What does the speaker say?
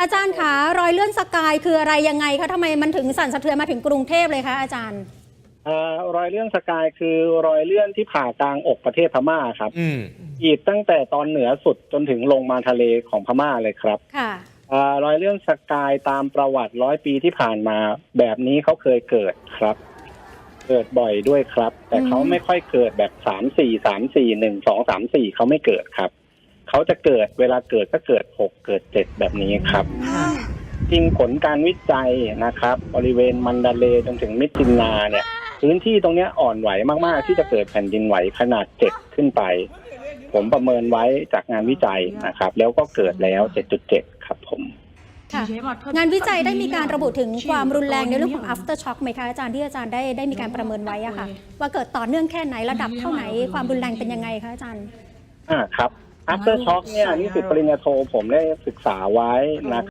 อาจารย์คะรอยเลื่อนสกายคืออะไรยังไงคะทำไมมันถึงสั่นสะเทือนมาถึงกรุงเทพเลยคะอาจารย์เอ่อรอยเลื่อนสกายคือรอยเลื่อนที่ผ่ากลางอกประเทศพม่าครับอืมอีกตั้งแต่ตอนเหนือสุดจนถึงลงมาทะเลของพม่าเลยครับค่ะเอ่อรอยเลื่อนสกายตามประวัติร้อยปีที่ผ่านมา แบบนี้เขาเคยเกิดครับ เกิดบ่อยด้วยครับ แต่เขาอืมไม่ค่อยเกิดแบบสามสี่สามสี่หนึ่งสองสามสี่เขาไม่เกิดครับ เขาจะเกิดเวลาเกิดก็เกิดหกเกิดเจ็ดแบบนี้ครับ จริงผลการวิจัยนะครับ บริเวณมันดาเลย์จนถึงมิดจินนาเนี่ย พื้นที่ตรงเนี้ยอ่อนไหวมาก ๆ ที่จะเกิดแผ่นดินไหวขนาดเจ็ดขึ้นไป ผมประเมินไว้จากงานวิจัยนะครับ แล้วก็เกิดแล้ว 7.7 ครับผมค่ะงานวิจัยได้มีการระบุถึงความรุนแรงในเรื่องของ after shock ไหมคะอาจารย์ที่อาจารย์ได้ได้มีการประเมินไว้อะค่ะ ว่าเกิดต่อเนื่องแค่ไหนระดับเท่าไหนความรุนแรงเป็นยังไงคะอาจารย์อ่าครับ after shock เนี่ยนิสิตปริญญาโทผมได้ศึกษาไว้นะ